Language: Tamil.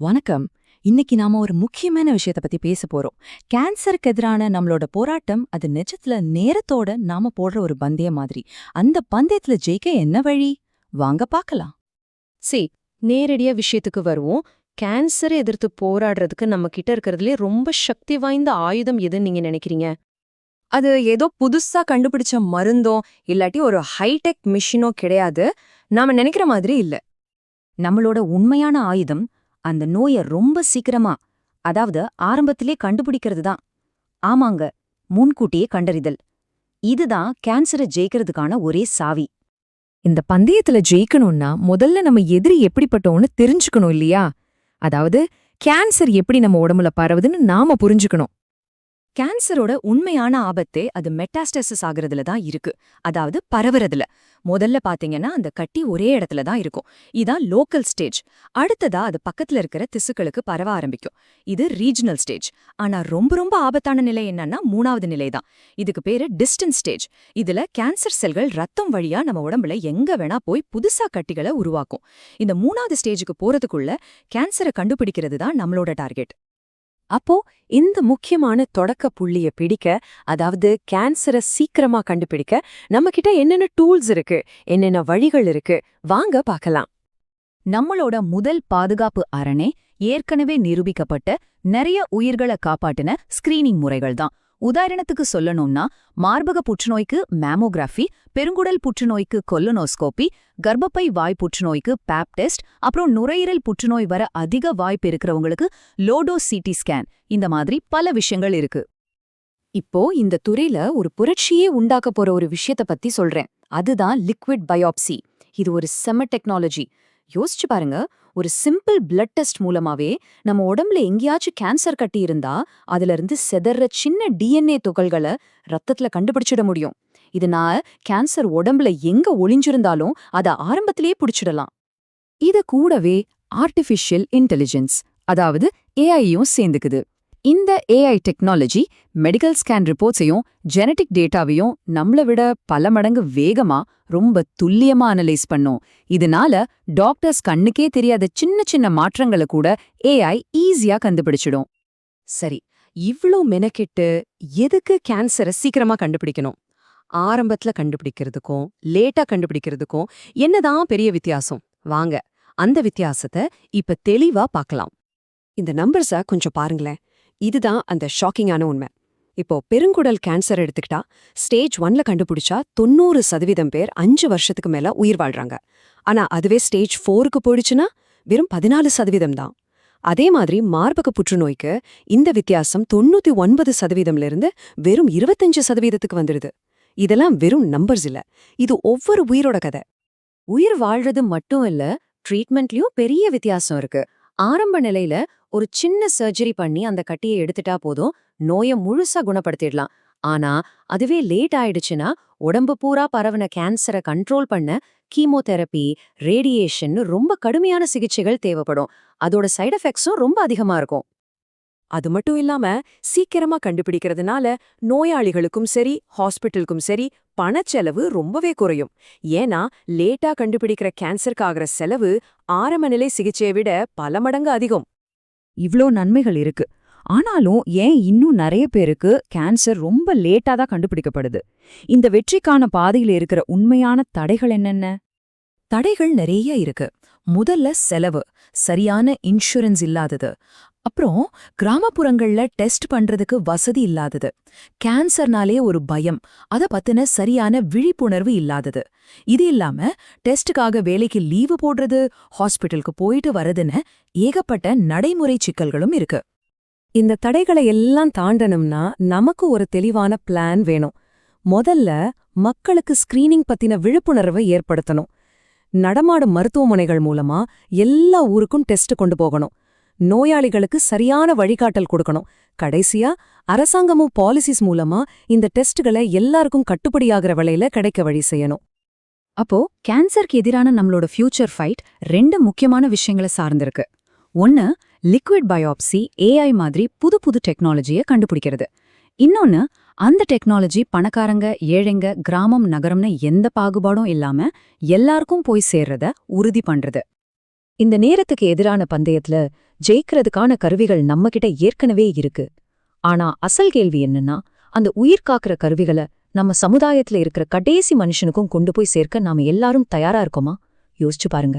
வணக்கம். இன்னைக்கு நாம ஒரு முக்கியமான விஷயத்த பத்தி பேச போறோம். கேன்சருக்கு எதிரான நம்மளோட போராட்டம் அது நிஜத்துல நேரத்தோட நாம போடுற ஒரு பந்தய மாதிரி. அந்த பந்தயத்துல ஜெயிக்க என்ன வழி? வாங்க பார்க்கலாம். சரி நேரடியா விஷயத்துக்கு வருவோம். கேன்சரை எதிர்த்து போராடுறதுக்கு நம்ம கிட்ட இருக்கிறதுலே ரொம்ப சக்தி வாய்ந்த ஆயுதம் எதுன்னு நீங்க நினைக்கிறீங்க? அது ஏதோ புதுசா கண்டுபிடிச்ச மருந்தோ இல்லாட்டி ஒரு ஹைடெக் மிஷினோ கிடையாது. நாம நினைக்கிற மாதிரி இல்ல. நம்மளோட உண்மையான ஆயுதம் அந்த நோய ரொம்ப சீக்கிரமா அதாவது ஆரம்பத்திலே கண்டுபிடிக்கிறது தான். ஆமாங்க முன்கூட்டியே கண்டறிதல். இதுதான் கேன்சரை ஜெயிக்கிறதுக்கான ஒரே சாவி. இந்த பந்தயத்துல ஜெயிக்கணும்னா முதல்ல நம்ம எதிரி எப்படிப்பட்டோம்னு தெரிஞ்சுக்கணும் இல்லையா? அதாவது கேன்சர் எப்படி நம்ம உடம்புல பரவுதுன்னு நாம புரிஞ்சுக்கணும். கேன்சரோட உண்மையான ஆபத்தே அது மெட்டாஸ்டசிஸ் ஆகுறதுல தான் இருக்கு. அதாவது பரவுறதுல. முதல்ல பாத்தீங்கன்னா அந்த கட்டி ஒரே இடத்துல தான் இருக்கும். இதான் லோக்கல் ஸ்டேஜ். அடுத்ததா அது பக்கத்துல இருக்கிற திசுக்களுக்கு பரவ ஆரம்பிக்கும். இது ரீஜனல் ஸ்டேஜ். ஆனா ரொம்ப ரொம்ப ஆபத்தான நிலை என்னன்னா மூணாவது நிலை தான். இதுக்கு பேரு டிஸ்டன்ஸ் ஸ்டேஜ். இதுல கேன்சர் செல்கள் ரத்தம் வழியா நம்ம உடம்புல எங்க வேணா போய் புதுசா கட்டிகளை உருவாக்கும். இந்த மூணாவது ஸ்டேஜுக்கு போறதுக்குள்ள கேன்சரை கண்டுபிடிக்கிறது தான் நம்மளோட டார்கெட். அப்போ இந்த முக்கியமான தொடக்க புள்ளிய பிடிக்க அதாவது கேன்சரை சீக்கிரமா கண்டுபிடிக்க நம்ம கிட்ட என்னென்ன டூல்ஸ் இருக்கு என்னென்ன வழிகள் இருக்கு வாங்க பார்க்கலாம். நம்மளோட முதல் பாதுகாப்பு அரணே ஏற்கனவே நிரூபிக்கப்பட்ட நிறைய உயிர்களை காப்பாட்டின ஸ்கிரீனிங் முறைகள் தான் உதாரணத்துக்கு சொல்லணும்னா மார்பக புற்றுநோய்க்கு மேமோகிராஃபி பெருங்குடல் புற்றுநோய்க்கு கொல்லனோஸ்கோபி கர்ப்பப்பை வாய் புற்றுநோய்க்கு பேப் டெஸ்ட் அப்புறம் நுரையீரல் புற்றுநோய் வர அதிக வாய்ப்பு இருக்கிறவங்களுக்கு லோடோ சிடி ஸ்கேன். இந்த மாதிரி பல விஷயங்கள் இருக்கு. இப்போ இந்த துறையில ஒரு புரட்சியே உண்டாக்க போற ஒரு விஷயத்த பத்தி சொல்றேன். அதுதான் லிக்விட் பயாப்சி. இது ஒரு செம டெக்னாலஜி. யோசிச்சு பாருங்க. ஒரு சிம்பிள் பிளட் டெஸ்ட் மூலமாவே நம்ம உடம்புல எங்கேயாச்சும் கேன்சர் கட்டி இருந்தா அதுல இருந்து செதற சின்ன டிஎன்ஏ துகள்களை ரத்தத்துல கண்டுபிடிச்சிட முடியும். இதனால கேன்சர் உடம்புல எங்க ஒளிஞ்சிருந்தாலும் அத ஆரம்பத்திலேயே பிடிச்சிடலாம். இத கூடவே ஆர்டிஃபிஷியல் இன்டெலிஜென்ஸ் அதாவது ஏஐயும் சேர்ந்துக்குது. இந்த ஏஐ டெக்னாலஜி மெடிக்கல் ஸ்கேன் ரிப்போர்ட்ஸையும் ஜெனடிக் டேட்டாவையும் நம்மள விட பல மடங்கு வேகமா ரொம்ப துல்லியமா அனலைஸ் பண்ணும். இதனால டாக்டர்ஸ் கண்ணுக்கே தெரியாத சின்ன சின்ன மாற்றங்களை கூட ஏஐ ஈஸியா கண்டுபிடிச்சிடும். சரி இவ்ளோ மெனக்கெட்டு எதுக்கு கேன்சரை சீக்கிரமா கண்டுபிடிக்கணும்? ஆரம்பத்துல கண்டுபிடிக்கிறதுக்கும் லேட்டா கண்டுபிடிக்கிறதுக்கும் என்னதான் பெரிய வித்தியாசம்? வாங்க அந்த வித்தியாசத்தை இப்ப தெளிவா பார்க்கலாம். இந்த நம்பர்ஸ கொஞ்சம் பாருங்களேன். இதுதான் அந்த ஷாக்கிங்கான உண்மை. இப்போ பெருங்குடல் கேன்சர் எடுத்துக்கிட்டா ஸ்டேஜ் ஒன்ல கண்டுபிடிச்சா தொண்ணூறு சதவீதம் பேர் அஞ்சு வருஷத்துக்கு மேல உயிர் வாழ்றாங்க. ஆனா அதுவே ஸ்டேஜ் ஃபோருக்கு போயிடுச்சுன்னா வெறும் பதினாலு சதவீதம் தான். அதே மாதிரி மார்பக புற்றுநோய்க்கு இந்த வித்தியாசம் தொண்ணூத்தி ஒன்பது சதவீதம்ல இருந்து வெறும் இருபத்தஞ்சு சதவீதத்துக்கு வந்துடுது. இதெல்லாம் வெறும் நம்பர்ஸ் இல்ல. இது ஒவ்வொரு உயிரோட கதை. உயிர் வாழ்றது மட்டும் இல்ல ட்ரீட்மெண்ட்லயும் பெரிய வித்தியாசம் இருக்கு. ஆரம்ப நிலையில ஒரு சின்ன சர்ஜரி பண்ணி அந்த கட்டியை எடுத்துட்டா போதும் நோயை முழுசா குணப்படுத்திடலாம். ஆனா அதுவே லேட் ஆயிடுச்சுன்னா உடம்பு பூரா பரவன கேன்சரை கண்ட்ரோல் பண்ண கீமோதெரப்பி ரேடியேஷன் ரொம்ப கடுமையான சிகிச்சைகள் தேவைப்படும். அதோட சைடு எஃபெக்ட்ஸும் ரொம்ப அதிகமா இருக்கும். அது மட்டும் இல்லாம சீக்கிரமா கண்டுபிடிக்கிறதுனால நோயாளிகளுக்கும் சரி ஹாஸ்பிட்டலுக்கும் சரி பணச்செலவு ரொம்பவே குறையும். ஏன்னா லேட்டா கண்டுபிடிக்கிற கேன்சருக்கு ஆகிற செலவு ஆரம்ப நிலை சிகிச்சையை விட பல மடங்கு அதிகம். இவ்ளோ நன்மைகள் இருக்கு. ஆனாலும் ஏன் இன்னும் நிறைய பேருக்கு கேன்சர் ரொம்ப லேட்டா தான் கண்டுபிடிக்கப்படுது? இந்த வெற்றிக்கான பாதையில இருக்கிற உண்மையான தடைகள் என்னென்ன? தடைகள் நிறைய இருக்கு. முதல்ல செலவு. சரியான இன்சூரன்ஸ் இல்லாதது. அப்புறம் கிராமப்புறங்கள்ல டெஸ்ட் பண்றதுக்கு வசதி இல்லாதது. கேன்சர்னாலே ஒரு பயம். அத பத்தின சரியான விழிப்புணர்வு இல்லாதது. இது இல்லாம டெஸ்டுக்காக வேலைக்கு லீவு போடுறது ஹாஸ்பிட்டலுக்கு போயிட்டு வரதுன்னு ஏகப்பட்ட நடைமுறை சிக்கல்களும் இருக்கு. இந்த தடைகளை எல்லாம் தாண்டணும்னா நமக்கு ஒரு தெளிவான பிளான் வேணும். முதல்ல மக்களுக்கு ஸ்கிரீனிங் பத்தின விழிப்புணர்வை ஏற்படுத்தணும். நடமாடும் மருத்துவமனைகள் மூலமா எல்லா ஊருக்கும் டெஸ்ட் கொண்டு போகணும். நோயாளிகளுக்கு சரியான வழிகாட்டல் கொடுக்கணும். கடைசியா அரசாங்கமும் பாலிசிஸ் மூலமா இந்த டெஸ்ட்களை எல்லாருக்கும் கட்டுப்படியாகிற விலையில கிடைக்க வழி செய்யணும். அப்போ கேன்சருக்கு எதிரான நம்மளோட ஃபியூச்சர் ஃபைட் ரெண்டு முக்கியமான விஷயங்களை சார்ந்திருக்கு. ஒன்னு லிக்விட் பயாப்சி ஏஐ மாதிரி புது புது டெக்னாலஜியை கண்டுபிடிக்கிறது. இன்னொன்னு அந்த டெக்னாலஜி பணக்காரங்க ஏழைங்க கிராமம் நகரம்னு எந்த பாகுபாடும் இல்லாம எல்லாருக்கும் போய் சேர்றத உறுதி பண்றது. இந்த நேரத்துக்கு எதிரான பந்தயத்துல ஜெயிக்கிறதுக்கான கருவிகள் நம்மகிட்ட ஏற்கனவே இருக்கு. ஆனா அசல் கேள்வி என்னன்னா அந்த உயிர் காக்கிற கருவிகளை நம்ம சமுதாயத்துல இருக்கிற கடைசி மனுஷனுக்கும் கொண்டு போய் சேர்க்க நாம எல்லாரும் தயாரா இருக்கோமா? யோசிச்சு பாருங்க.